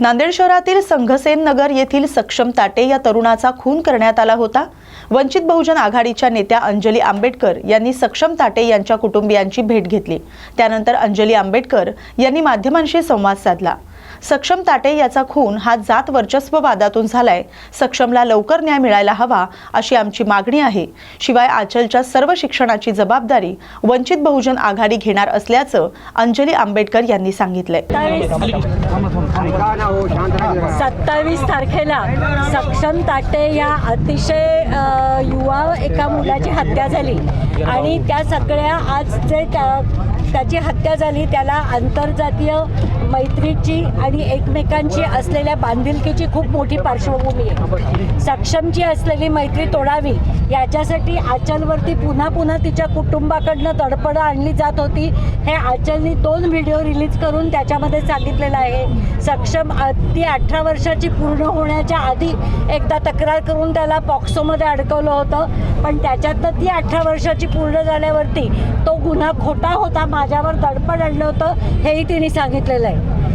नांदेड शहरातील संघसेन नगर येथील सक्षम ताटे या तरुणाचा खून करण्यात आला होता. वंचित बहुजन आघाडीच्या नेत्या अंजली आंबेडकर यांनी सक्षम ताटे यांच्या कुटुंबियांची भेट घेतली. त्यानंतर अंजली आंबेडकर यांनी माध्यमांशी संवाद साधला. सक्षम ताटे याचा खून हा जात वर्चस्व वादातून झालाय. सक्षमला लवकर न्याय मिळायला हवा अशी आमची मागणी आहे. शिवाय आचलच्या सर्व शिक्षणाची जबाबदारी वंचित बहुजन आघाडी घेणार असल्याचं अंजली आंबेडकर यांनी सांगितलंय. सत्तावीस तारखेला सक्षम ताटे या अतिशय युवा एका मुलाची हत्या झाली. आणि त्या सगळ्या आज जे त्या त्याची हत्या झाली त्याला आंतरजातीय मैत्रीची आणि एकमेकांची असलेल्या बांधिलकीची खूप मोठी पार्श्वभूमी आहे. सक्षमची असलेली मैत्री तोडावी याच्यासाठी आचलवरती पुन्हा पुन्हा तिच्या कुटुंबाकडनं तडपडं आणली जात होती. हे आचलनी दोन व्हिडिओ रिलीज करून त्याच्यामध्ये सांगितलेलं आहे. सक्षम ती अठरा वर्षाची पूर्ण होण्याच्या आधी एकदा तक्रार करून त्याला पॉक्सोमध्ये अडकवलं होतं. पण त्याच्यातनं ती अठरा वर्षाची पूर्ण झाल्यावरती तो गुन्हा खोटा होता मा माझ्यावर दडपण आणलं होतं हेही तिने सांगितलेलं आहे.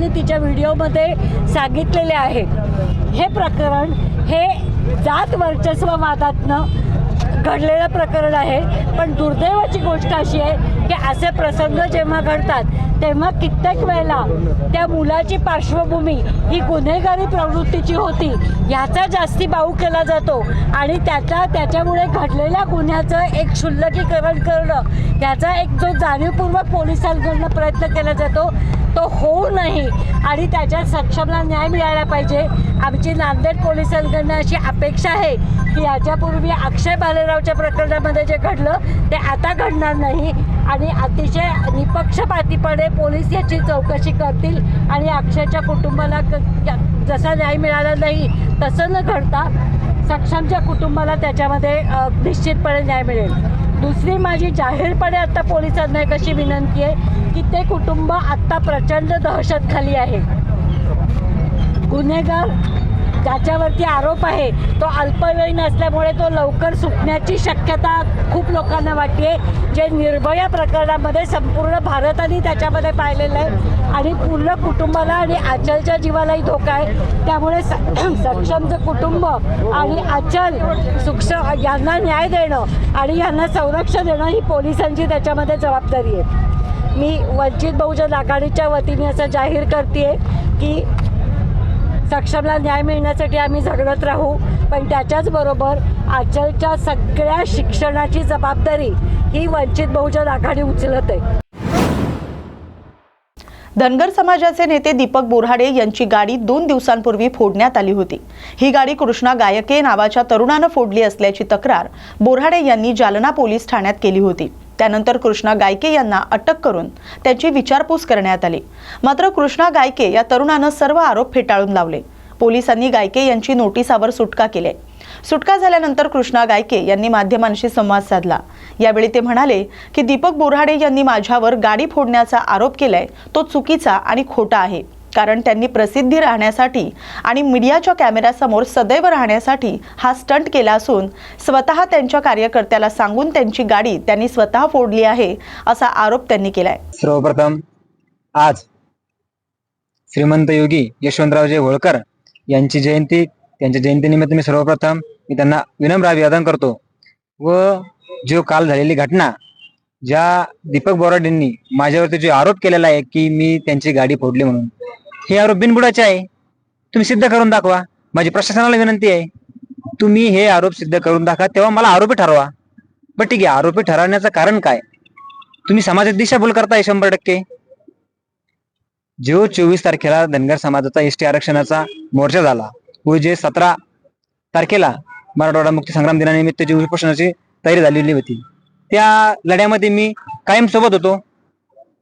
आचलने तिच्या व्हिडिओमध्ये सांगितलेले आहे. हे प्रकरण हे जात वर्चस्ववादातनं घडलेलं प्रकरण आहे. पण दुर्दैवाची गोष्ट अशी आहे की असे प्रसंग जेव्हा घडतात तेव्हा कित्येक वेळेला त्या मुलाची पार्श्वभूमी ही गुन्हेगारी प्रवृत्तीची होती ह्याचा जास्ती बाऊ केला जातो. आणि त्याचा त्याच्यामुळे घडलेल्या गुन्ह्याचं एक क्षुल्लकीकरण करणं याचा एक जो जाणीवपूर्वक पोलिसांकडनं प्रयत्न केला जातो तो होऊ नाही. आणि त्याच्या सक्षमला न्याय मिळायला पाहिजे. आमची नांदेड पोलिसांकडनं अशी अपेक्षा आहे की याच्यापूर्वी अक्षय बालेरावच्या प्रकरणामध्ये जे घडलं ते आता घडणार नाही. आणि अतिशय निपक्षपातीपणे पोलीस याची चौकशी करतील आणि अक्षयच्या कुटुंबाला क- जसा न्याय मिळाला नाही तसं न घडता सक्षमच्या कुटुंबाला त्याच्यामध्ये निश्चितपणे न्याय मिळेल. दुसरी माझी जाहीरपणे आत्ता पोलिसांना एक अशी विनंती आहे की ते कुटुंब आत्ता प्रचंड दहशतखाली आहे. गुन्हेगार ज्याच्यावरती आरोप आहे तो अल्पवयीन असल्यामुळे तो लवकर सुटण्याची शक्यता खूप लोकांना वाटते. जे निर्भया प्रकरणामध्ये संपूर्ण भारताने त्याच्यामध्ये पाहिलेलं आहे आणि पूर्ण कुटुंबाला आणि आचलच्या जीवालाही धोका आहे. त्यामुळे स सक्षमचं कुटुंब आणि अचल सुक्ष यांना न्याय देणं आणि यांना संरक्षण देणं ही पोलिसांची त्याच्यामध्ये जबाबदारी आहे. मी वंचित बहुजन आघाडीच्या वतीने असं जाहीर करते की सक्षमला न्याय मिळण्यासाठी आम्ही झगडत राहू पण त्याच्याचबरोबर आचलच्या सगळ्या शिक्षणाची जबाबदारी ही वंचित बहुजन आघाडी उचलत आहे. धनगर समाजाचे नेते दीपक बोऱ्हाडे यांची गाडी दोन दिवसांपूर्वी फोडण्यात आली होती. ही गाडी कृष्णा गायके नावाच्या तरुणानं फोडली असल्याची तक्रार बोऱ्हाडे यांनी जालना पोलीस ठाण्यात केली होती. त्यानंतर कृष्णा गायके यांना अटक करून त्यांची विचारपूस करण्यात आली. मात्र कृष्णा गायके या तरुणानं सर्व आरोप फेटाळून लावले. पोलिसांनी गायके यांची नोटीसावर सुटका केली. सुटका झाल्यानंतर कृष्णा गायके यांनी माध्यमांशी संवाद साधला. यावेळी ते म्हणाले की दीपक बोऱ्हाडे यांनी माझ्यावर गाडी फोडण्याचा आरोप केलाय. तो चुकीचा आणि खोटा आहे. कारण त्यांनी प्रसिद्धी राहण्यासाठी आणि मीडियाच्या कॅमेऱ्यासमोर सदैव राहण्यासाठी हा स्टंट केला असून स्वतः त्यांच्या कार्यकर्त्याला सांगून त्यांची गाडी त्यांनी स्वतः फोडली आहे असा आरोप त्यांनी केलाय. सर्वप्रथम आज श्रीमंत योगी यशवंतरावजे होळकर यांची जयंती त्यांच्या जयंतीनिमित्त मी सर्वप्रथम मी त्यांना विनम्र अभिवादन करतो व जो काल झालेली घटना ज्या दीपक बोराडेंनी माझ्यावरती जो आरोप केलेला आहे की मी त्यांची गाडी फोडली म्हणून हे आरोप बिनबुडाचे आहे. तुम्ही सिद्ध करून दाखवा. माझी प्रशासनाला विनंती आहे. तुम्ही हे आरोप सिद्ध करून दाखवा तेव्हा मला आरोपी ठरवा. बट ठीक आहे आरोपी ठरवण्याचं कारण काय? तुम्ही समाजात दिशाभूल करताय शंभर टक्के. जो चोवीस तारखेला धनगर समाजाचा एस टी आरक्षणाचा मोर्चा झाला व जे सतरा तारखेला मराठवाडा मुक्ती संग्राम दिनानिमित्त जी उपोषणाची तयारी झालेली होती त्या लढ्यामध्ये मी कायम सोबत होतो.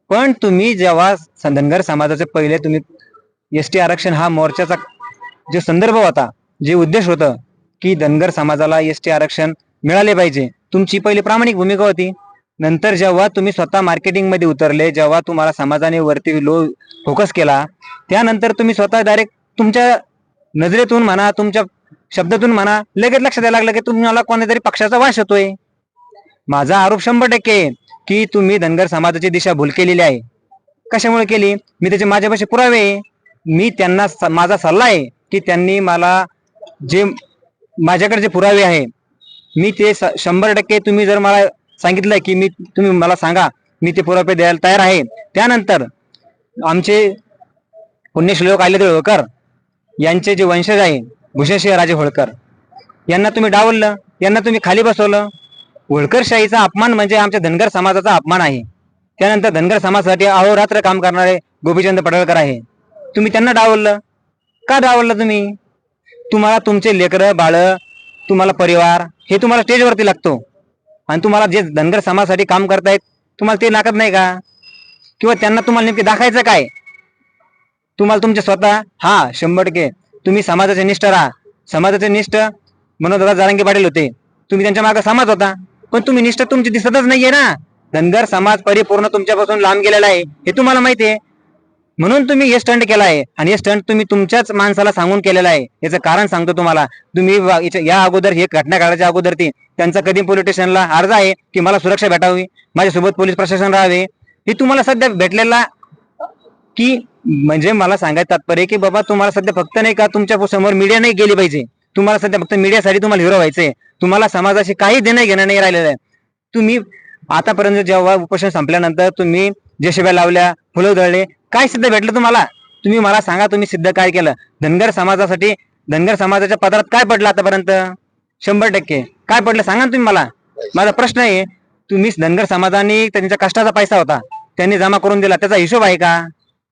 पण तुम्ही जेव्हा धनगर समाजाचे पहिले तुम्ही एस टी आरक्षण हा मोर्चाचा जो संदर्भ होता जे उद्देश होतं की धनगर समाजाला एस टी आरक्षण मिळाले पाहिजे. तुमची पहिली प्रामाणिक भूमिका होती. नंतर जेव्हा तुम्ही स्वतः मार्केटिंगमध्ये उतरले जेव्हा तुम्हाला समाजाने वरती लो फोकस केला त्यानंतर तुम्ही स्वतः डायरेक्ट तुमच्या नजरेतून म्हणा तुमच्या शब्दातून म्हणा लगेच लक्षात यायला लागलं की तुम्हाला कोणत्यातरी पक्षाचा वास होतोय माझा आरोप शंभर टक्के की तुम्ही धनगर समाजाची दिशा भूल केलेली आहे. कशामुळे केली? मी त्याचे माझ्यापाशी पुरावे आहे. मी त्यांना स- माझा सल्ला आहे की त्यांनी मला जे माझ्याकडे जे पुरावे आहे मी ते स- शंभर टक्के तुम्ही जर मला सांगितलं की मी तुम्ही मला सांगा मी ते पुरावे द्यायला तयार आहे. त्यानंतर आमचे पुण्यश्लोक आले होळकर यांचे जे वंशज आहे भूषणसिंह राजे होळकर यांना तुम्ही डावललं यांना तुम्ही खाली बसवलं. होळकरशाहीचा अपमान म्हणजे आमच्या धनगर समाजाचा अपमान आहे. त्यानंतर धनगर समाजासाठी अहोरात्र काम करणारे गोपीचंद पडळकर आहे. तुम्ही त्यांना डावललं. का डावललं तुम्ही? तुम्हाला तुमचे लेकरं बाळ तुम्हाला परिवार हे तुम्हाला स्टेजवरती लागतो. आणि तुम्हाला जे धनगर समाजासाठी काम करतायत तुम्हाला ते लागत नाही का? किंवा त्यांना तुम्हाला नेमके दाखायचं काय? तुम्हाला तुमचे स्वतः हा शंभर टक्के. तुम्ही समाजाचे निष्ठ राहा. समाजाचे निष्ठ मनोधराज जारंगी पाटील होते. तुम्ही त्यांच्या मागे समाज होता. पण तुम्ही निष्ठ तुमची दिसतच नाहीये ना. धनगर समाज परिपूर्ण तुमच्यापासून लांब गेलेला आहे. हे तुम्हाला माहिती आहे म्हणून तुम्ही हे स्टंट केला आहे. आणि हे स्टंट तुम्ही तुमच्याच माणसाला सांगून केलेलं आहे. याचं कारण सांगतो तुम्हाला. तुम्ही या अगोदर हे घटना काढायच्या अगोदर ती त्यांचा कधी पोलीस स्टेशनला अर्ज आहे की मला सुरक्षा भेटावी? माझ्यासोबत पोलीस प्रशासन राहावे? हे तुम्हाला सध्या भेटलेला की म्हणजे मला सांगायचं तात्पर्य की बाबा तुम्हाला सध्या फक्त नाही का तुमच्यासमोर मीडिया नाही गेली पाहिजे. तुम्हाला सध्या फक्त मीडियासाठी तुम्हाला हिरो व्हायचंय. तुम्हाला समाजाशी काही देणं घेणं नाही राहिलेलं आहे. तुम्ही आतापर्यंत जेव्हा उपोषण संपल्यानंतर तुम्ही जे शिव्या लावल्या फुलं उधळले काय सिद्ध भेटलं तुम्हाला? तुम्ही मला सांगा तुम्ही सिद्ध काय केलं? धनगर समाजासाठी धनगर समाजाच्या पदरात काय पडलं आतापर्यंत? शंभर टक्के. काय पडलं सांगा तुम्ही मला. माझा प्रश्न आहे तुम्ही धनगर समाजाने त्यांच्या कष्टाचा पैसा होता. त्यांनी जमा करून दिला त्याचा हिशोब आहे का?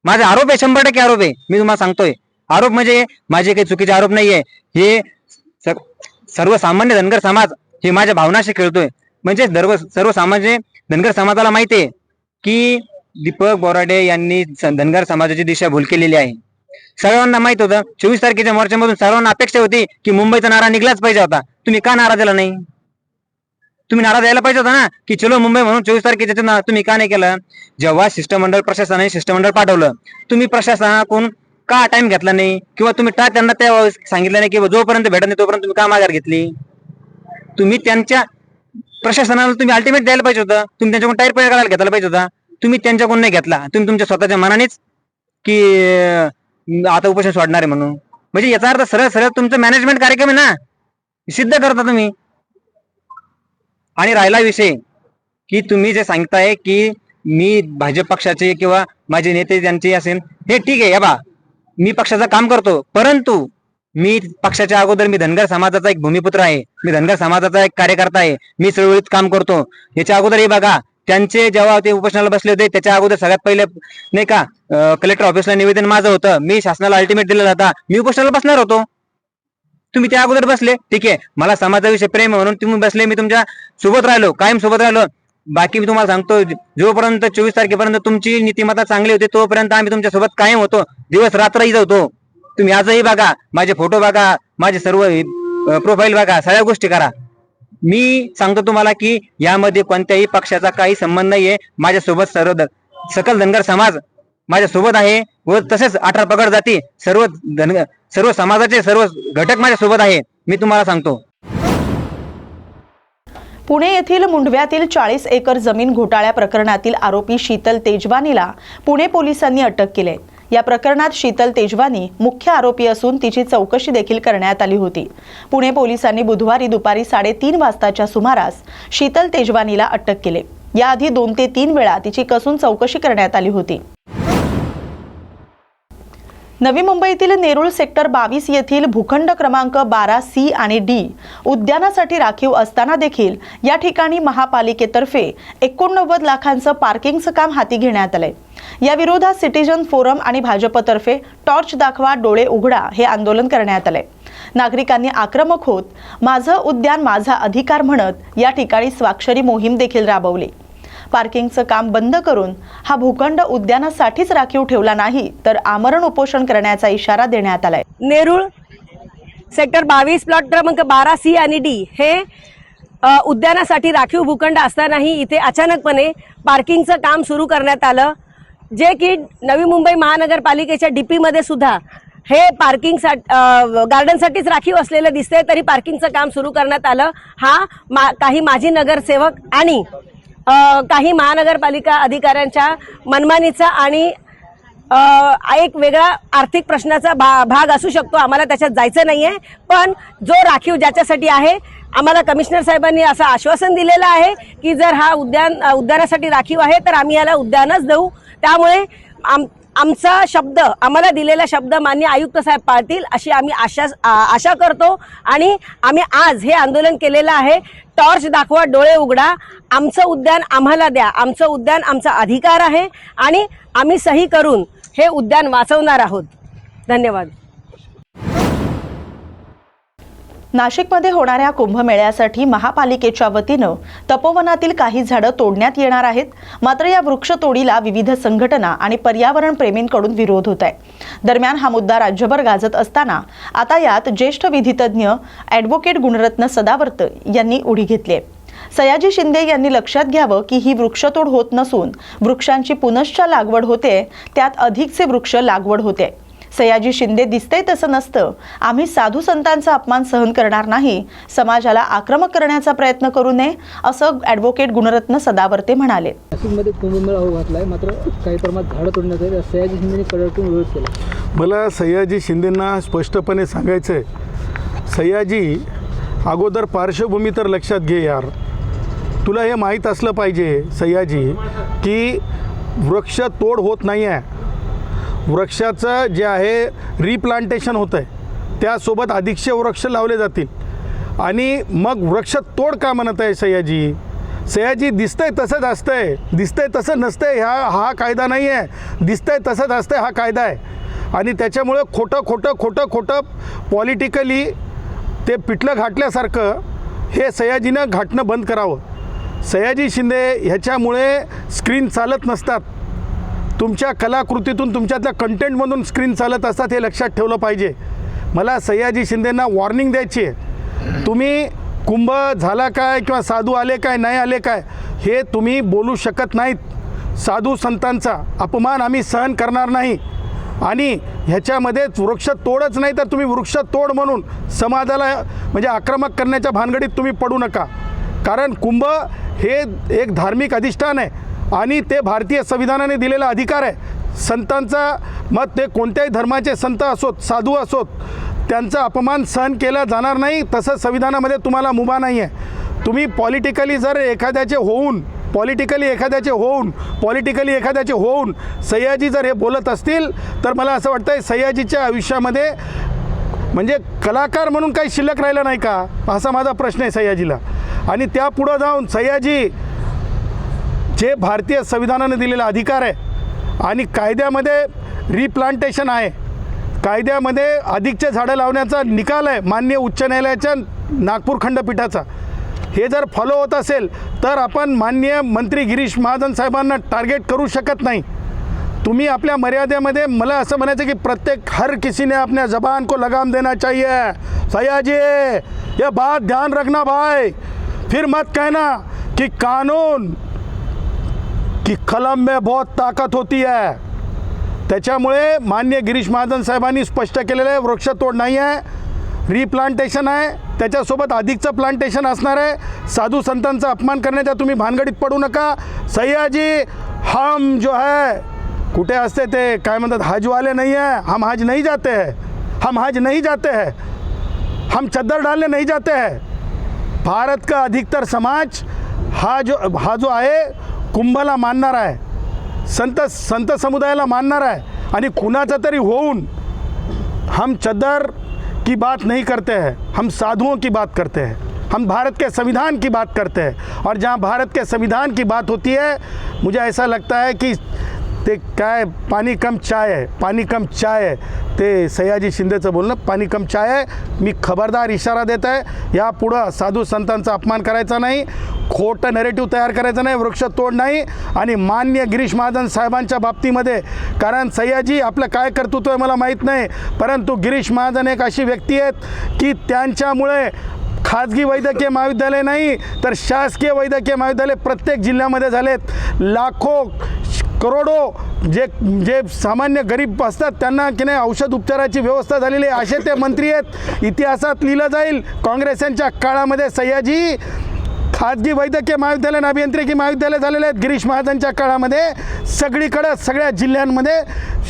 माझा आरोप आहे शंभर टक्के आरोप आहे. मी तुम्हाला सांगतोय. आरोप म्हणजे माझे काही चुकीचे आरोप नाहीये. हे सर्वसामान्य धनगर समाज हे माझ्या भावनाशी खेळतोय. म्हणजे सर्व सर्वसामान्य धनगर समाजाला माहिती आहे की दीपक बोराडे यांनी धनगर समाजाची दिशा भूल केलेली आहे. सर्वांना माहीत होतं चोवीस तारखेच्या मोर्चामधून सर्वांना अपेक्षा होती की मुंबईचा नारा निघलाच पाहिजे होता. तुम्ही का नारा दिला नाही? तुम्ही नारा द्यायला पाहिजे होता ना? की चलो मुंबई म्हणून चोवीस तारखेच्या ना तुम्ही का नाही केलं? जेव्हा शिष्टमंडळ प्रशासनाने शिष्टमंडळ पाठवलं तुम्ही प्रशासनाकडून का टाइम घेतला नाही? किंवा तुम्ही टा त्यांना त्या सांगितलं नाही किंवा जोपर्यंत भेटत नाही तोपर्यंत तुम्ही का माघार घेतली? तुम्ही त्यांच्या प्रशासनाला तुम्ही अल्टिमेट द्यायला पाहिजे होतं. तुम्ही त्यांच्याकडून टायर पैसा काढायला घेतला पाहिजे होता. तुम्ही त्यांच्याकडून नाही घेतला. तुम्ही तुमच्या स्वतःच्या मनानेच की आता उपोषण सोडणार आहे म्हणून. म्हणजे याचा अर्थ सरळ सरळ तुमचं मॅनेजमेंट कार्यक्रम आहे ना सिद्ध करता तुम्ही. आणि राहिला विषय की तुम्ही जे सांगताय की मी भाजप पक्षाचे किंवा माझे नेते ज्यांचे असेल हे ठीक आहे या बा. मी पक्षाचं काम करतो. परंतु मी पक्षाच्या अगोदर मी धनगर समाजाचा एक भूमिपुत्र आहे. मी धनगर समाजाचा एक कार्यकर्ता आहे. मी चळवळीत काम करतो. याच्या अगोदर हे बघा त्यांचे जेव्हा ते उपोषणाला बसले होते त्याच्या अगोदर सगळ्यात पहिले नाही का कलेक्टर ऑफिसला निवेदन माझं होतं. मी शासनाला अल्टिमेट दिलेला होता. मी उपोषणाला बसणार होतो. तुम्ही त्या अगोदर बसले. ठीक आहे. मला समाजाविषयी प्रेम म्हणून तुम्ही बसले. मी तुमच्यासोबत राहिलो कायम सोबत राहिलो. बाकी मी तुम्हाला सांगतो जोपर्यंत चोवीस तारखेपर्यंत तुमची नीतिमत्ता चांगली होती तोपर्यंत आम्ही तुमच्यासोबत कायम होतो. दिवस रात्रही जातो तुम्ही आजही बघा. माझे फोटो बघा. माझे सर्व प्रोफाईल बघा. सगळ्या गोष्टी करा. मी सांगतो तुम्हाला की यामध्ये कोणत्याही पक्षाचा काही संबंध नाहीये. माझ्यासोबत सर्व सकल धनगर समाज माझ्या सोबत आहे व तसेच अठरा पगड जाती सर्व धन सर्व समाजाचे सर्व घटक माझ्यासोबत आहे मी तुम्हाला सांगतो. पुणे येथील मुंढव्यातील चाळीस एकर जमीन घोटाळ्या प्रकरणातील आरोपी शीतल तेजवानीला पुणे पोलिसांनी अटक केली आहे. या प्रकरणात शीतल तेजवानी मुख्य आरोपी असून तिची चौकशी देखील करण्यात आली होती. पुणे पोलिसांनी बुधवारी दुपारी साडेतीन वाजताच्या सुमारास शीतल तेजवानीला अटक केले. याआधी दोन ते तीन वेळा तिची कसून चौकशी करण्यात आली होती. नवी मुंबईतील नेरुळ सेक्टर बावीस येथील भूखंड क्रमांक बारा सी आणि डी उद्यानासाठी राखीव असताना देखील या ठिकाणी महापालिकेतर्फे एकोणनव्वद लाखांचं पार्किंगचं काम हाती घेण्यात आलंय. या विरोधात सिटीजन फोरम आणि भाजपतर्फे टॉर्च दाखवा डोळे उघडा हे आंदोलन करण्यात आलंय. नागरिकांनी आक्रमक होत माझं उद्यान माझा अधिकार म्हणत या ठिकाणी स्वाक्षरी मोहीम देखील राबवली. पार्किंगचं काम बंद करून हा भूखंड उद्यानासाठीच राखीव ठेवला नाही तर आमरण उपोषण करण्याचा इशारा देण्यात आलाय. नेरुळ सेक्टर बावीस प्लॉट क्रमांक बारा सी आणि डी हे उद्यानासाठी राखीव भूखंड असतानाही इथे अचानकपणे पार्किंगचं काम सुरू करण्यात आलं. जे की नवी मुंबई महानगरपालिकेच्या डीपीमध्ये सुद्धा हे पार्किंग गार्डनसाठीच राखीव असलेलं दिसतंय तरी पार्किंगचं काम सुरू करण्यात आलं. हा मा काही माजी नगरसेवक आणि काही महानगरपालिका अधिकाऱ्यांच्या मनमानीचा आणि एक वेगळा आर्थिक प्रश्नाचा भा भाग असू शकतो. आम्हाला त्याच्यात जायचं नाही आहे पण जो राखीव ज्याच्यासाठी आहे आम्हाला कमिशनर साहेबांनी असं आश्वासन दिलेलं आहे की जर हा उद्यान उद्यानासाठी राखीव आहे तर आम्ही याला उद्यानच देऊ. त्यामुळे आम आमचा शब्द आम्हाला दिलेला शब्द मान्य आयुक्त साहेब पाळतील अशी आम्ही आशा आशा करतो. आणि आम्ही आज हे आंदोलन केलेलं आहे. टॉर्च दाखवा डोळे उघडा. आमचं उद्यान आम्हाला द्या. आमचं उद्यान आमचा अधिकार आहे. आणि आम्ही सही करून हे उद्यान वाचवणार आहोत. धन्यवाद. नाशिकमध्ये होणाऱ्या कुंभमेळ्यासाठी महापालिकेच्या वतीनं तपोवनातील काही झाडं तोडण्यात येणार आहेत. मात्र या वृक्षतोडीला विविध संघटना आणि पर्यावरण प्रेमींकडून विरोध होत आहे. दरम्यान हा मुद्दा राज्यभर गाजत असताना आता यात ज्येष्ठ विधितज्ञ ॲडव्होकेट गुणरत्न सदावर्त यांनी उडी घेतली आहे. सयाजी शिंदे यांनी लक्षात घ्यावं की ही वृक्षतोड होत नसून वृक्षांची पुनश्च लागवड होते. त्यात अधिकचे वृक्ष लागवड होते. सयाजी शिंदे दिसतंय तसं नसतं. आम्ही साधू संतांचा अपमान सहन करणार नाही. समाजाला आक्रमक करण्याचा प्रयत्न करू नये असं ॲडव्होकेट गुणरत्न सदावर्ते म्हणाले. नाशिकमध्ये कुंभमेळा होऊ घातला आहे मात्र काही प्रमाणात झाडं तोडण्यात आहे सयाजी शिंदेने कडकून विरोध केला. मला सयाजी शिंदेंना स्पष्टपणे सांगायचं आहे सयाजी अगोदर पार्श्वभूमी तर लक्षात घे यार. तुला हे माहीत असलं पाहिजे सयाजी की वृक्ष तोड होत नाही आहे वृक्षाचं जे आहे रिप्लांटेशन होतं आहे त्यासोबत अधिकशे वृक्ष लावले जातील. आणि मग वृक्ष तोड का म्हणत आहे सयाजी? सयाजी दिसतंय तसंच असतंय दिसतंय तसं नसतंय ह्या हा कायदा नाही आहे दिसतंय तसंच असतंय हा कायदा आहे. आणि त्याच्यामुळं खोटं खोटं खोटं खोटं पॉलिटिकली ते पिठलं घाटल्यासारखं हे सयाजीनं घाटणं बंद करावं. सयाजी शिंदे ह्याच्यामुळे स्क्रीन चालत नसतात. तुमच्या कलाकृतीतून तुमच्यातल्या कंटेंटमधून स्क्रीन चालत असतात हे लक्षात ठेवलं पाहिजे. मला सयाजी शिंदेंना वॉर्निंग द्यायची आहे. तुम्ही कुंभ झाला काय किंवा साधू आले काय नाही आले काय हे तुम्ही बोलू शकत नाहीत. साधू संतांचा अपमान आम्ही सहन करणार नाही. आणि ह्याच्यामध्येच वृक्ष तोडच नाही तर तुम्ही वृक्ष तोड म्हणून समाजाला म्हणजे आक्रमक करण्याच्या भानगडीत तुम्ही पडू नका. कारण कुंभ हे एक धार्मिक अधिष्ठान आहे. आणि ते भारतीय संविधानाने दिलेला अधिकार आहे. संतांचा मत ते कोणत्याही धर्माचे संत असोत साधू असोत त्यांचा अपमान सहन केला जाणार नाही तसं संविधानामध्ये तुम्हाला मुभा नाही आहे तुम्ही पॉलिटिकली जर एखाद्याचे होऊन पॉलिटिकली एखाद्याचे होऊन पॉलिटिकली एखाद्याचे होऊन सयाजी जर हे बोलत असतील तर मला असं वाटतं आहे सयाजीच्या आयुष्यामध्ये म्हणजे कलाकार म्हणून काही शिल्लक राहिलं नाही का? असा माझा प्रश्न आहे सयाजीला. आणि त्यापुढं जाऊन सयाजी जे भारतीय संविधानाने दिलेला अधिकार आहे आणि कायद्यामध्ये रिप्लांटेशन आहे. कायद्यामध्ये अधिकचे झाडं लावण्याचा निकाल आहे मान्य उच्च न्यायालयाच्या नागपूर खंडपीठाचा. हे जर फॉलो होत असेल तर आपण मान्य मंत्री गिरीश महाजन साहेबांना टार्गेट करू शकत नाही. तुम्ही आपल्या मर्यादेमध्ये मला असं म्हणायचं की प्रत्येक हर किसीने आपल्या अपने जबान को लगाम देना चाहिए. सयाजी ये बात ध्यान रखना भाई. फिर मत कहना कि कानून की कलम में बहुत ताकत होती है। त्याच्यामुळे मान्य गिरीश महाजन साहेबांनी स्पष्ट केलेलं आहे वृक्षतोड नाही आहे रिप्लांटेशन आहे त्याच्यासोबत अधिकचं प्लांटेशन असणार आहे. साधू संतांचा अपमान करण्याच्या तुम्ही भानगडीत पडू नका. सह्याजी हम जो है कुठे असते ते? काय म्हणतात? हजवाले नाही आहे. हम हज नहीं जाते है. हम हज नहीं जाते है. हम चद्दर डालने नहीं जाते है. भारत का अधिकतर समाज हा जो हा जो आहे कुंभाला मानणार आहे. संत संत समुदायाला मानणार आहे. आणि कुणाचा तरी होऊन हम चदर की बात नहीं करते हैं हम साधुओं की बात करते हैं हम भारत के संविधान की बात करते हैं। और जहाँ भारत के संविधान की बात होती है मुझे ऐसा लगता है कि ते काय पाणी कम चाय आहे पाणी कम चाय आहे. ते सयाजी शिंदेचं बोलणं पाणी कम चाय आहे. मी खबरदार इशारा देत आहे. यापुढं साधू संतांचा अपमान करायचा नाही खोटं नेरेटिव्ह तयार करायचं नाही वृक्षतोड नाही. आणि मान्य गिरीश महाजन साहेबांच्या बाबतीमध्ये कारण सयाजी आपलं काय कर्तृत्व आहे मला माहीत नाही परंतु गिरीश महाजन एक अशी व्यक्ती आहेत की त्यांच्यामुळे खाजगी वैद्यकीय महाविद्यालय नाही तर शासकीय वैद्यकीय महाविद्यालय प्रत्येक जिल्ह्यामध्ये झालेत. लाखो करोडो जे जे सामान्य गरीब असतात त्यांना की नाही औषध उपचाराची व्यवस्था झालेली आहे. असे ते मंत्री आहेत. इतिहासात लिहिलं जाईल. काँग्रेस यांच्या काळामध्ये सह्याजी खाजगी वैद्यकीय महाविद्यालय आणि अभियांत्रिकी महाविद्यालय झालेले आहेत. गिरीश महाजनच्या काळामध्ये सगळीकडं सगळ्या जिल्ह्यांमध्ये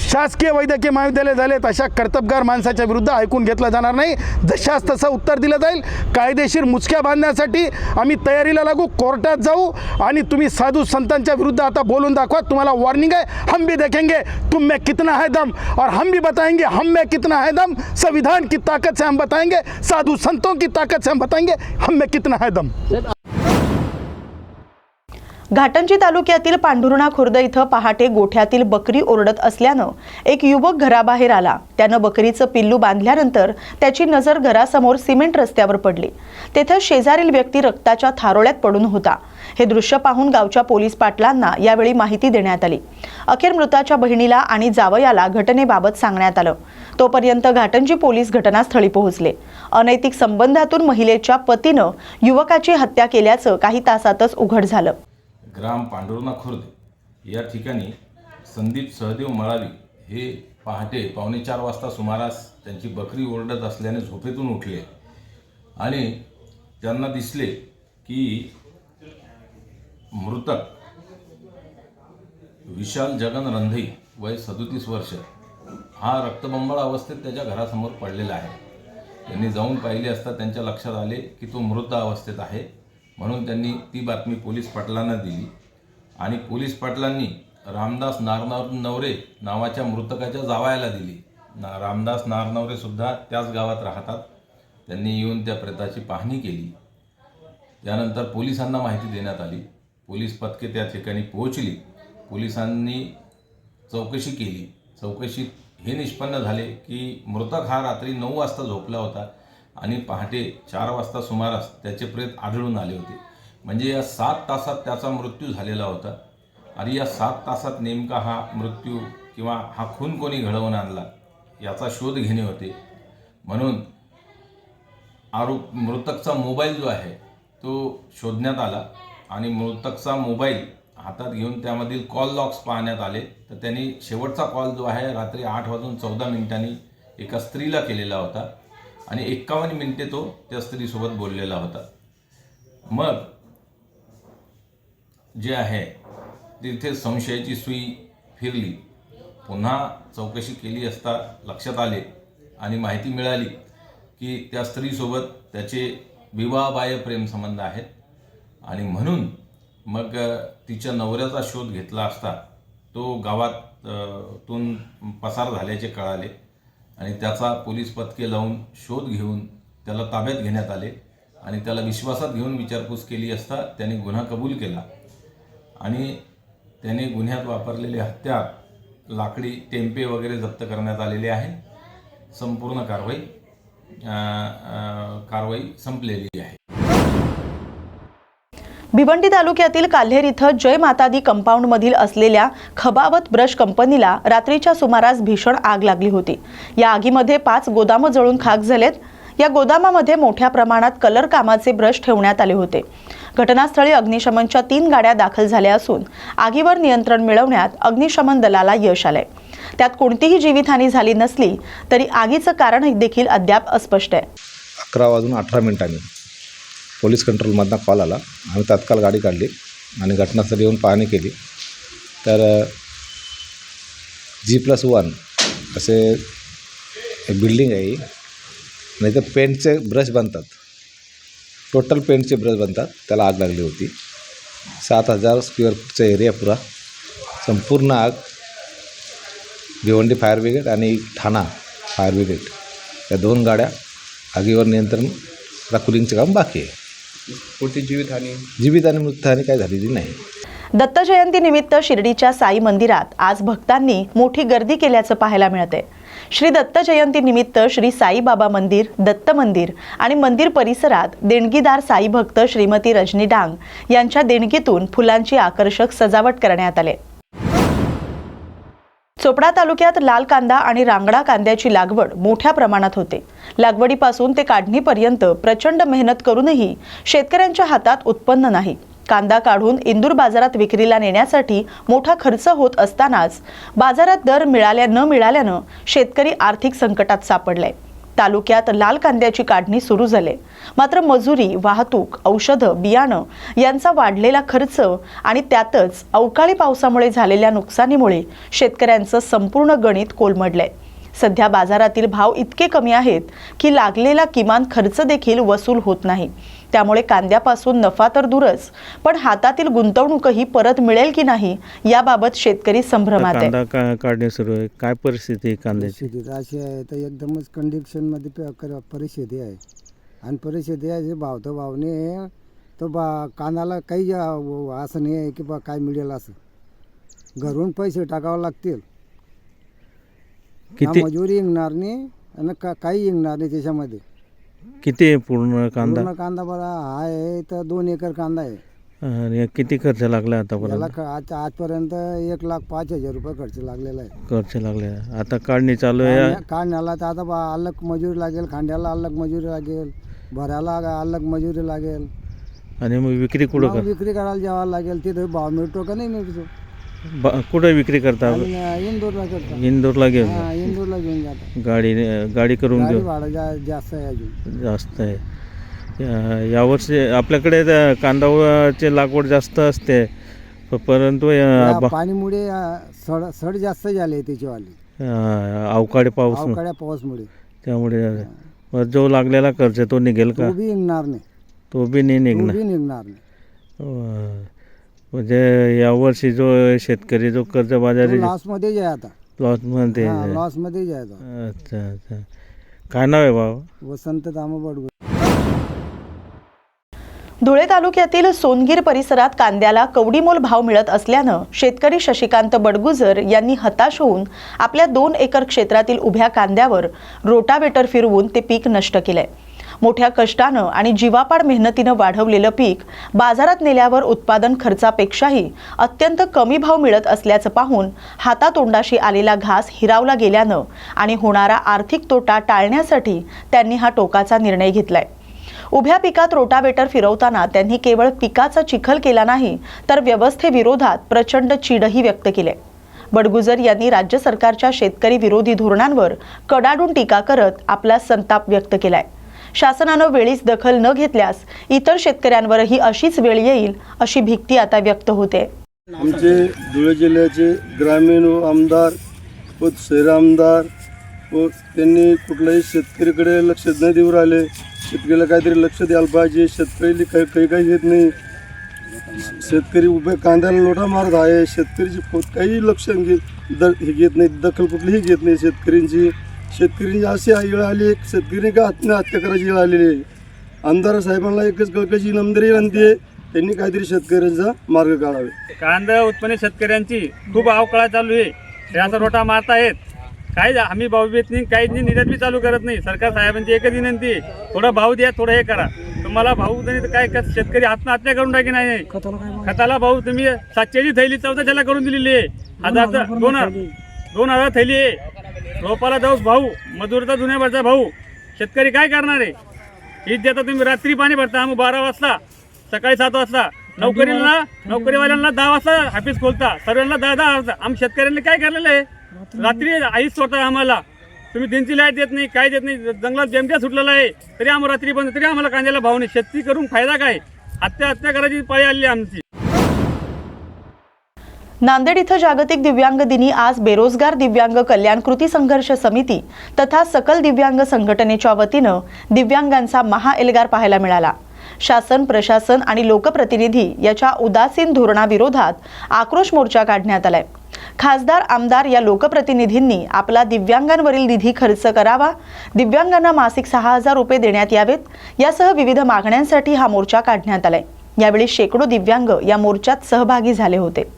शासकीय वैद्यकीय महाविद्यालय झाले आहेत. अशा कर्तबगार माणसाच्या विरुद्ध ऐकून घेतलं जाणार नाही. जशास तसं उत्तर दिलं जाईल. कायदेशीर मुचक्या बांधण्यासाठी आम्ही तयारीला लागू कोर्टात जाऊ आणि तुम्ही साधू संतांच्या विरुद्ध आता बोलून दाखवा. तुम्हाला वॉर्निंग आहे हम भी देखेंगे. तुम में कितना है दम? और हम भी बताएंगे हम में कितना है दम? संविधान की ताकत से हम बताएंगे साधु संतों की ताकत से हम बताएंगे हम में कितना है दम? घाटंजी तालुक्यातील पांढुर्णा खुर्द इथं पहाटे गोठ्यातील बकरी ओरडत असल्यानं एक युवक घराबाहेर आला. त्यानं बकरीचं पिल्लू बांधल्यानंतर त्याची नजर घरासमोर सिमेंट रस्त्यावर पडली. तेथे शेजारील व्यक्ती रक्ताच्या थारोळ्यात पडून होता. हे दृश्य पाहून गावच्या पोलीस पाटलांना यावेळी माहिती देण्यात आली. अखेर मृताच्या बहिणीला आणि जावयाला घटनेबाबत सांगण्यात आलं. तोपर्यंत घाटंजी पोलीस घटनास्थळी पोहोचले. अनैतिक संबंधातून महिलेच्या पतीनं युवकाची हत्या केल्याचं काही तासातच उघड झालं. ग्राम पांडुरना खुर्द या ठिकाणी संदीप सहदेव मळावी हे पहाटे पावणे चार वाजता सुमारास त्यांची बकरी ओरडत असल्याने झोपेतून उठले. आणि त्यांना दिसले की मृतक विशाल जगन रंधई वय सदोतीस वर्ष. हा रक्तबंबाळ अवस्थेत त्याच्या घरासमोर पडलेला आहे. त्यांनी जाऊन पाहिले असता त्यांच्या लक्षात आले की तो मृत अवस्थेत आहे. म्हणून त्यांनी ती बातमी पोलीस पाटलांना दिली. आणि पोलीस पाटलांनी रामदास नारनवर नवरे नावाच्या मृतकाच्या जावायला दिली. ना रामदास नारनवरेसुद्धा त्याच गावात राहतात. त्यांनी येऊन त्या प्रेताची पाहणी केली. त्यानंतर पोलिसांना माहिती देण्यात आली. पोलीस पथके त्या ठिकाणी पोहोचली. पोलिसांनी चौकशी केली. चौकशीत हे निष्पन्न झाले की मृतक हा रात्री नऊ वाजता झोपला होता. आणि पहाटे चार वाजता सुमारास त्याचे प्रेत आढळून आले होते. म्हणजे या सात तासात त्याचा मृत्यू झालेला होता. आणि या सात तासात नेमका हा मृत्यू किंवा हा खून कोणी घडवून आणला याचा शोध घेणे होते. म्हणून आरोप मृतकचा मोबाईल जो आहे तो शोधण्यात आला आणि मृतकचा मोबाईल हातात घेऊन त्यामधील कॉल लॉक्स पाहण्यात आले. तर त्यांनी शेवटचा कॉल जो आहे रात्री आठ वाजून चौदा मिनिटांनी एका स्त्रीला केलेला होता. आणि एक्कावन्न मिनिटे तो त्या स्त्रीसोबत बोललेला होता. मग जे आहे तिथे संशयाची सुई फिरली. पुन्हा चौकशी केली असता लक्षात आले आणि माहिती मिळाली की त्या स्त्रीसोबत त्याचे विवाहबाह्य प्रेमसंबंध आहेत. आणि म्हणून मग तिच्या नवऱ्याचा शोध घेतला असता तो गावात तून पसार झाल्याचे कळाले. आणि त्याचा पोलीस पथके लावून शोध घेऊन त्याला ताब्यात घेण्यात आले आणि त्याला विश्वासात घेऊन विचारपूस केली असता त्याने गुन्हा कबूल केला. आणि त्याने गुन्ह्यात वापरलेले हत्यार लाकडी टेम्पे वगैरे जप्त करण्यात आलेले आहे. संपूर्ण कारवाई कारवाई संपलेली भिवंडी तालुक्यातील काल्हेर इथं जय मातादी कंपाऊंडमधील असलेल्या खबावत ब्रश कंपनीला रात्रीच्या सुमारास भीषण आग लागली होती. या आगीमध्ये पाच गोदामं जळून खाक झालेत. या गोदामामध्ये मोठ्या प्रमाणात कलर कामाचे ब्रश ठेवण्यात आले होते. घटनास्थळी अग्निशमनच्या तीन गाड्या दाखल झाल्या असून आगीवर नियंत्रण मिळवण्यात अग्निशमन दलाला यश आलंय. त्यात कोणतीही जीवितहानी झाली नसली तरी आगीचं कारण देखील अद्याप अस्पष्ट आहे. अकरा वाजून अठरा मिनिटांनी. पोलीस कंट्रोलमधनं कॉल आला. आम्ही तात्काळ गाडी काढली आणि घटनास्थळी येऊन पाहणी केली. तर जी प्लस वन असे एक बिल्डिंग आहे. ही आणि इथं पेंटचे ब्रश बनतात. टोटल पेंटचे ब्रश बनतात. त्याला आग लागली होती. सात हजार स्क्वेअर फूटचा एरिया पुरा. संपूर्ण आग भिवंडी फायर ब्रिगेड आणि ठाणा फायर ब्रिगेड या दोन गाड्या आगीवर नियंत्रण कुलिंगचं काम बाकी आहे. कोणती जीवितहानी जीवित आणि मृत्यूहानी काय झालेली नाही. दत्त जयंती निमित्त शिर्डीच्या साई मंदिरात आज भक्तांनी मोठी गर्दी केल्याचं पाहायला मिळते श्री दत्त जयंती निमित्त श्री साईबाबा मंदिर दत्त मंदिर आणि मंदिर परिसरात देणगीदार साई भक्त श्रीमती रजनी डांग यांच्या देणगीतून फुलांची आकर्षक सजावट करण्यात आली. चोपडा तालुक्यात लाल कांदा आणि रांगडा कांद्याची लागवड मोठ्या प्रमाणात होते. लागवडीपासून ते काढणीपर्यंत प्रचंड मेहनत करूनही शेतकऱ्यांच्या हातात उत्पन्न नाही. कांदा काढून इंदूर बाजारात विक्रीला नेण्यासाठी मोठा खर्च होत असतानाच बाजारात दर मिळाल्या न मिळाल्यानं शेतकरी आर्थिक संकटात सापडलाय. तालुक्यात लाल कांद्याची काढणी सुरू झाली. मात्र मजुरी वाहतूक औषधं बियाणं यांचा वाढलेला खर्च आणि त्यातच अवकाळी पावसामुळे झालेल्या नुकसानीमुळे शेतकऱ्यांचं संपूर्ण गणित कोलमडलंय. सध्या बाजारातील भाव इतके कमी आहेत की लागलेला किमान खर्च देखील वसूल होत नाही. त्यामुळे कांद्यापासून नफा तर दूरच पण हातातील गुंतवणूकही परत मिळेल की नाही याबाबत शेतकरी संभ्रमात आहे. कांदा का काढणे सुरू आहे. काय परिस्थिती आहे कांद्याची? अशी आहे तर एकदमच कंडिशनमध्ये प- कर- परिस्थिती आहे. आणि परिस्थिती आहे भाव तर भावने तर बा कानाला काही असं नाही आहे की बा काय मिळेल असं. घरून पैसे टाकावं लागतील. ना किती मजुरी येणार नाही आणि का काही येणार नाही त्याच्यामध्ये. किती आहे पूर्ण कांदा? पूर्ण कांदा बरा आहे तर दोन एकर कांदा आहे. आणि खर्च खर्च लागला आतापर्यंत? आज आजपर्यंत एक लाख पाच हजार रुपये खर्च लागलेला आहे. खर्च लागले आता काढणी चालू आहे काढण्या- काढण्याला तर आता बा अलग मजुरी लागेल खांद्याला अलग मजुरी लागेल भरायला अलग मजुरी लागेल. आणि मग विक्री कुठं मग कर विक्री करायला जावं लागेल तिथे भाव मिळतो का नाही मिळतो? बा- कुठं विक्री करता? आणि इंदूरला करता. इंदोरला घेऊन हा इंदूरला घेऊन जातात गाडी गाडी करून गाडी घेऊन? भाडं जा जास्त आहे अजून. जास्त आहे. या- यावर्षी आपल्याकडे त्या कांदाची लागवड जास्त असते. प- परंतु या या बा- पाणीमुळे अ, सड सड जास्त झाले त्याच्यावाली. अं, अवकाळी पाऊस अवकाळ्या पाऊसमुळे. त्यामुळे जो लागलेला खर्च तो निघेल का? तो बी निघणार नाही. तो बी नाही तो निघणार बी निघणार नाही. अं, म्हणजे यावर्षी जो शेतकरी जो कर्जबाजारी लॉसमध्ये आहे आता. लॉसमध्ये लॉसमध्ये आहे. आता. अच्छा अच्छा. काय नाव आहे भाऊ? वसंत दामो बडगुळे धुळे तालुक्यातील सोनगीर परिसरात कांद्याला कवडीमोल भाव मिळत असल्यानं शेतकरी शशिकांत बडगुजर यांनी हताश होऊन आपल्या दोन एकर क्षेत्रातील उभ्या कांद्यावर रोटावेटर फिरवून ते पीक नष्ट केलंय. मोठ्या कष्टानं आणि जीवापाड मेहनतीनं वाढवलेलं पीक बाजारात नेल्यावर उत्पादन खर्चापेक्षाही अत्यंत कमी भाव मिळत असल्याचं पाहून हातातोंडाशी आलेला घास हिरावला गेल्यानं आणि होणारा आर्थिक तोटा टाळण्यासाठी त्यांनी हा टोकाचा निर्णय घेतलाय. उभ्या पिकात रोटावेटर फिरवताना त्यांनी केवळ पिकाचा चिखल केला नाही तर व्यवस्थेविरोधात प्रचंड चिडही व्यक्त केले बडगुजर यांनी राज्य सरकारच्या शेतकरी विरोधी धोरणांवर कडाडून टीका करत आपला संताप व्यक्त केलाय. शासनानं वेळीच दखल न घेतल्यास इतर शेतकऱ्यांवरही अशीच वेळ येईल अशी भीती आता व्यक्त होते. आमचे धुळे जिल्ह्याचे ग्रामीण व आमदार व शहर आमदार व त्यांनी कुठल्याही शेतकरीकडे लक्ष न देऊ राहिले. शेतकरीला काहीतरी लक्ष द्यायला पाहिजे. शेतकरी काही काही काही घेत नाही. शेतकरी उभे कांद्याला लोटा मारत आहे. शेतकरीची काही लक्ष घेत द हे घेत नाही. दखल कुठलीही घेत नाही. शेतकऱ्यांची शेतकऱ्यांची अशी वेळ आली एक शेतकरी का आत्महत्या करायची वेळ आलेली आहे? आमदार साहेबांना एकच कळकळीची नमदरी विनंती आहे त्यांनी काहीतरी शेतकऱ्यांचा मार्ग काढावे. कांदा उत्पन्न शेतकऱ्यांची खूप अवकाळा चालू आहे. त्याचा रोटा मारत आहेत काही आम्ही भाव देत नाही काहीच नाही निर्यात बी चालू करत नाही. सरकार साहेबांची एकच विनंती आहे. थोडा भाव द्या थोडं हे करा. तुम्हाला भाऊ तर काय कर- शेतकरी आत्महत्या करून टाकी नाही? खताला भाऊ तुम्ही सातशेची थैली चौदाशेला करून दिलेली आहे. हजारचा दोन दोन हजार थैली आहे. रोपाला जाऊस भाऊ मजुरचा जुन्यावरचा भाऊ. शेतकरी काय करणार आहे? हीच देता तुम्ही. रात्री पाणी भरता. आम्ही बारा वाजता सकाळी सात वाजता. नोकरीला नोकरीवाल्यांना दहा वाजता ऑफिस खोलता. सर्वांना दहा दहा वाजता आम्ही शेतकऱ्यांनी काय करलेलं आहे? रात्री आईच स्वतः आम्हाला. तुम्ही दिनची लाइट देत नाही काय देत नाही. जंगलात जेमट्या सुटलेला आहे तरी आम्हाला रात्री बंद तरी आम्हाला कांद्याला भाव नाही. शेती करून फायदा काय? हत्या हत्या करायची पाळी आली आमची. नांदेड इथं जागतिक दिव्यांग दिनी आज बेरोजगार दिव्यांग कल्याण कृती संघर्ष समिती तथा सकल दिव्यांग संघटनेच्या वतीनं दिव्यांगांचा महाएल्गार पाहायला मिळाला. शासन प्रशासन आणि लोकप्रतिनिधी याच्या उदासीन धोरणाविरोधात आक्रोश मोर्चा काढण्यात आलाय. खासदार आमदार या लोकप्रतिनिधींनी आपला दिव्यांगांवरील निधी खर्च करावा दिव्यांगांना मासिक सहा हजार रुपये देण्यात यावेत यासह विविध मागण्यांसाठी हा मोर्चा काढण्यात आलाय. यावेळी शेकडो दिव्यांग या मोर्चात सहभागी झाले होते.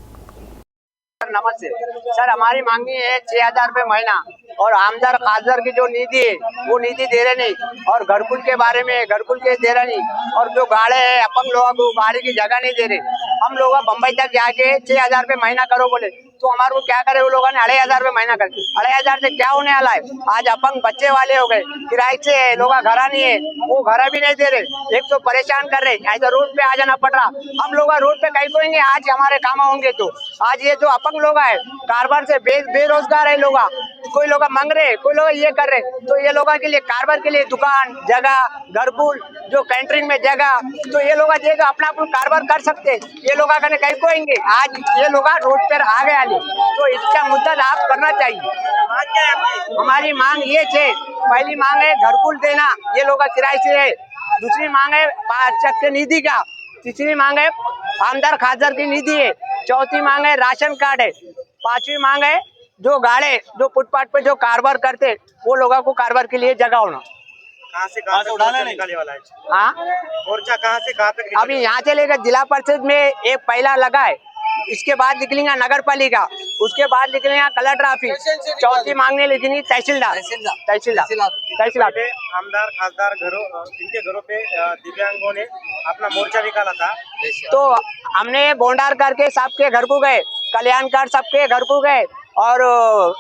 सर नमस्ते सर, हमारी मांगनी है छह हज़ार रूपए महीना और आमदार खासदार की जो निधि है, वो निधि दे रहे नहीं और घरकुल के बारे में, घरकुल के दे रहे नहीं और जो गाड़े है, अपन लोगों को गाड़ी की जगह नहीं दे रहे। हम लोग बम्बई तक जाके छह हज़ार रुपये महीना करो बोले। तो हमारे को क्या करे वो लोगों ने? अढ़ाई हज़ार रुपये महीना कर अढ़ाई हज़ार से क्या होने वाला है? आज अपंग बच्चे वाले हो गए। किराए से है लोग घरा नहीं है। वो घरा भी नहीं दे रहे। एक तो परेशान कर रहे ऐसा रोड पे आ जाना पड़ रहा। हम लोग रोड पे कहीं कोएँगे आज हमारे काम होंगे तो। आज ये जो अपंग लोग है कारोबार से बे, बेरोजगार है लोग। कोई लोग मांग रहे कोई लोग ये कर रहे तो ये लोगों के लिए कारोबार के लिए दुकान जगह घरकुल जो कैंटरिंग में जगह तो ये लोग अपना अपन कारोबार कर सकते ये लोग कहीं कोएँगे। आज ये लोग रोड पर आ गए आले तो इसका मुद्दा आप करना चाहिए। हमारी मांग ये है पहली मांग है घरकुल देना ये लोग किराए से है। दूसरी मांग है पाँच चक्के निधि का। तीसरी मांग है आमदार खासदार की निधि है। चौथी मांग है राशन कार्ड है। पांचवी मांग है जो गाड़े जो फुटपाथ पे जो कारोबार करते वो लोगों को कारोबार के लिए जगह होना। कहाँ से कहाँ तक मोर्चा निकालने वाला है? हाँ? मोर्चा कहाँ से कहाँ तक अभी यहाँ से लेकर जिला परिषद में एक पहला लगा है। इसके बाद निकलेंगे नगर पालिका उसके बाद निकलेंगे कलेक्टर ऑफ़िस चौथी मांगने लिखेंगे तहसीलदार। तहसीलदार। तहसीलदार। आमदार खासदार घरों इनके घरों पे दिव्यांगों ने अपना मोर्चा निकाला था। तो हमने बोंडार करके सबके घर को गए कल्याणकर सबके घर को गए और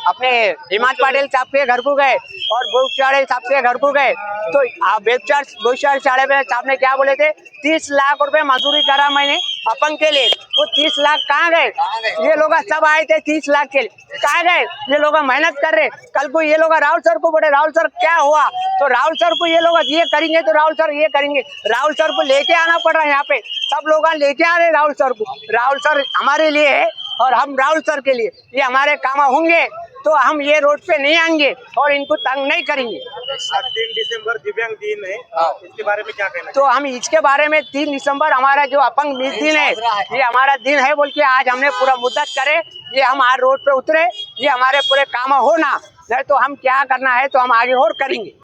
अपने हिमांत पाटिल साहब के घर को गए और भूचाड़े साहब के घर को गए। तो बेचार भूचार चाड़े में साहब ने क्या बोले थे? तीस लाख रुपए मजदूरी करा मैंने अपन के लिए। वो तीस लाख कहाँ गए? ये लोग सब आए थे तीस लाख के लिए। कहाँ गए? ये लोग मेहनत कर रहे। कल को ये लोग राहुल सर को बोले राहुल सर क्या हुआ? तो राहुल सर को ये लोग ये करेंगे तो राहुल सर ये करेंगे। राहुल सर को लेके आना पड़ रहा है यहाँ पे। सब लोग लेके आ रहे राहुल सर को। राहुल सर हमारे लिए है। और हम राहुल सर के लिए ये हमारे काम होंगे तो हम ये रोड पे नहीं आएँगे और इनको तंग नहीं करेंगे। तीन दिसंबर दिव्यांग दिन है इसके बारे में क्या कहना तो हम इसके बारे में तीन दिसंबर हमारा जो अपंग दिन है। ये हमारा दिन है बोल के आज हमने पूरा मुद्दत करे ये हम आज रोड पे उतरे ये हमारे पूरे काम हो ना नहीं तो हम क्या करना है तो हम आगे और करेंगे।